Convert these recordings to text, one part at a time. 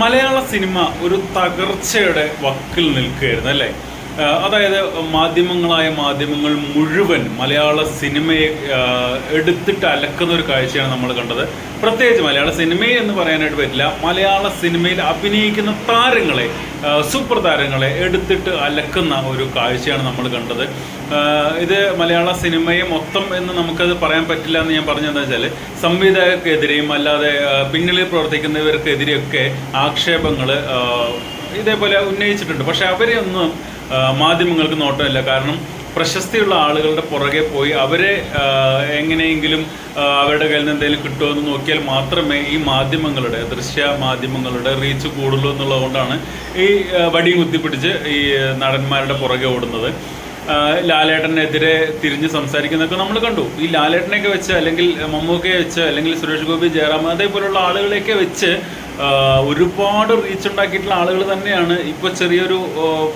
മലയാള cinema ഒരു തകർച്ചയുടെ വക്കിൽ നിൽക്കുകയായിരുന്നു അല്ലേ? അതായത് മാധ്യമങ്ങളായ മാധ്യമങ്ങൾ മുഴുവൻ മലയാള സിനിമയെ എടുത്തിട്ട് അലക്കുന്ന ഒരു കാഴ്ചയാണ് നമ്മൾ കണ്ടത്. പ്രത്യേകിച്ച് മലയാള സിനിമയെ എന്ന് പറയാനായിട്ട് പറ്റില്ല മലയാള സിനിമയിൽ അഭിനയിക്കുന്ന താരങ്ങളെ സൂപ്പർ താരങ്ങളെ എടുത്തിട്ട് അലക്കുന്ന ഒരു കാഴ്ചയാണ് നമ്മൾ കണ്ടത്. ഇത് മലയാള സിനിമയെ മൊത്തം എന്ന് നമുക്കത് പറയാൻ പറ്റില്ല എന്ന് ഞാൻ പറഞ്ഞതെന്ന് വെച്ചാൽ സംവിധായകർക്കെതിരെയും അല്ലാതെ പിന്നിൽ പ്രവർത്തിക്കുന്നവർക്കെതിരെയൊക്കെ ആക്ഷേപങ്ങൾ ഇതേപോലെ ഉന്നയിച്ചിട്ടുണ്ട്. പക്ഷെ അവരെ ഒന്നും ആ, മാധ്യമങ്ങൾക്ക് നോട്ടമില്ല. കാരണം പ്രശസ്തിയുള്ള ആളുകളുടെ പുറകെ പോയി അവരെ എങ്ങനെയെങ്കിലും അവരുടെ കയ്യിൽ നിന്ന് എന്തെങ്കിലും കിട്ടുമോ എന്ന് നോക്കിയാൽ മാത്രമേ ഈ മാധ്യമങ്ങളുടെ ദൃശ്യ മാധ്യമങ്ങളുടെ റീച്ച് കൂടുള്ളൂ എന്നുള്ളതുകൊണ്ടാണ് ഈ വടി കുത്തിപ്പിടിച്ച് ഈ നടന്മാരുടെ പുറകെ ഓടുന്നത്. ലാലേട്ടനെതിരെ തിരിഞ്ഞ് സംസാരിക്കുന്നതൊക്കെ നമ്മൾ കണ്ടു. ഈ ലാലേട്ടനെയൊക്കെ വെച്ച് അല്ലെങ്കിൽ മമ്മൂക്കയെ വെച്ച് അല്ലെങ്കിൽ സുരേഷ് ഗോപി ജയറാം അതേപോലുള്ള ആളുകളെയൊക്കെ വെച്ച് ഒരുപാട് റീച്ച് ഉണ്ടാക്കിയിട്ടുള്ള ആളുകൾ തന്നെയാണ് ഇപ്പോൾ ചെറിയൊരു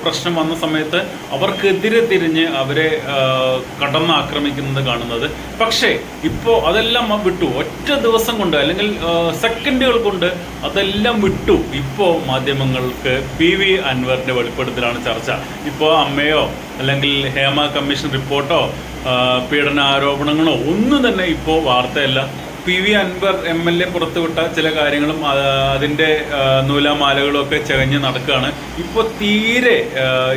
പ്രശ്നം വന്ന സമയത്ത് അവർക്കെതിരെ തിരിഞ്ഞ് അവരെ കടന്നാക്രമിക്കുന്നത് കാണുന്നത്. പക്ഷേ ഇപ്പോൾ അതെല്ലാം വിട്ടു. ഒറ്റ ദിവസം കൊണ്ട് അല്ലെങ്കിൽ സെക്കൻഡുകൾ കൊണ്ട് അതെല്ലാം വിട്ടു. ഇപ്പോൾ മാധ്യമങ്ങൾക്ക് പി വി അൻവറിന്റെ വെളിപ്പെടുത്തലാണ് ചർച്ച. ഇപ്പോൾ അമ്മയോ അല്ലെങ്കിൽ ഹേമ കമ്മീഷൻ റിപ്പോർട്ടോ പീഡന ആരോപണങ്ങളോ ഒന്നും തന്നെ ഇപ്പോൾ വാർത്തയല്ല. P V Anvar M L A പുറത്തുവിട്ട ചില കാര്യങ്ങളും അതിന്റെ നൂലാമാലകളും ഒക്കെ ചകഞ്ഞ് നടക്കുകയാണ്. ഇപ്പോൾ തീരെ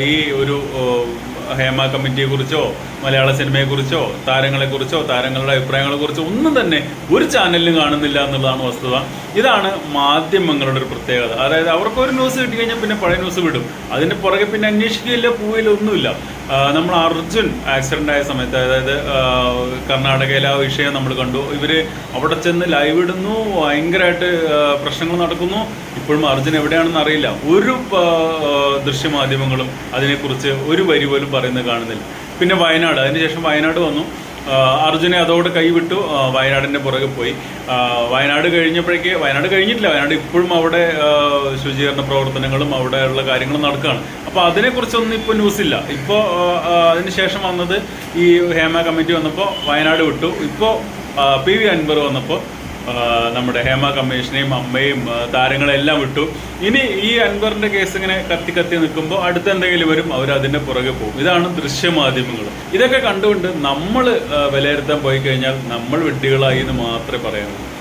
ഈ ഒരു ഹേമ കമ്മിറ്റിയെ കുറിച്ചോ മലയാള സിനിമയെ കുറിച്ചോ താരങ്ങളെ കുറിച്ചോ താരങ്ങളുടെ അഭിപ്രായങ്ങളെ കുറിച്ചോ ഒന്നും തന്നെ ഒരു ചാനലിലും കാണുന്നില്ല എന്നുള്ളതാണ് വസ്തുത. ഇതാണ് മാധ്യമങ്ങളുടെ ഒരു പ്രത്യേകത. അതായത് അവർക്ക് ഒരു ന്യൂസ് കിട്ടി കഴിഞ്ഞാൽ പിന്നെ പഴയ ന്യൂസ് വിടും. അതിന്റെ പുറകെ പിന്നെ അന്വേഷിക്കുകയില്ല പോവില്ല ഒന്നുമില്ല. നമ്മൾ അർജുൻ ആക്സിഡന്റ് ആയ സമയത്ത് അതായത് കർണാടകയിലെ ആ വിഷയം നമ്മൾ കണ്ടു. ഇവർ അവിടെ ചെന്ന് ലൈവ് ഇടുന്നു ഭയങ്കരമായിട്ട് പ്രശ്നങ്ങൾ നടക്കുന്നു. ഇപ്പോഴും അർജുൻ എവിടെയാണെന്ന് അറിയില്ല. ഒരു ദൃശ്യമാധ്യമങ്ങളും അതിനെക്കുറിച്ച് ഒരു വരി പോലും പറയുന്നത് കാണുന്നില്ല. പിന്നെ വയനാട് അതിനുശേഷം വയനാട് വന്നു. അർജുനെ അതോടെ കൈവിട്ടു. വയനാടിന്റെ പുറകെ പോയി. വയനാട് കഴിഞ്ഞപ്പോഴേക്ക് വയനാട് കഴിഞ്ഞിട്ടില്ല. വയനാട് ഇപ്പോഴും അവിടെ ശുചീകരണ പ്രവർത്തനങ്ങളും അവിടെയുള്ള കാര്യങ്ങളും നടക്കുകയാണ് അപ്പോൾ അതിനെക്കുറിച്ചൊന്നും ഇപ്പോൾ ന്യൂസ് ഇല്ല. ഇപ്പോൾ അതിനുശേഷം വന്നത് ഈ ഹേമ കമ്മിറ്റി വന്നപ്പോൾ വയനാട് വിട്ടു. ഇപ്പോൾ പി വി അൻവർ വന്നപ്പോൾ നമ്മുടെ ഹേമ കമ്മീഷനെയും അമ്മയും താരങ്ങളെല്ലാം വിട്ടു. ഇനി ഈ അൻവറിന്റെ കേസ് ഇങ്ങനെ കത്തി കത്തി നിൽക്കുമ്പോൾ അടുത്ത എന്തെങ്കിലും വരും അവർ അതിന്റെ പുറകെ പോകും. ഇതാണ് ദൃശ്യമാധ്യമങ്ങൾ ഇതൊക്കെ കണ്ടുകൊണ്ട് നമ്മൾ വിലയിരുത്താൻ പോയി കഴിഞ്ഞാൽ നമ്മൾ വിഡ്ഢികളായി എന്ന് മാത്രമേ പറയാനുള്ളൂ.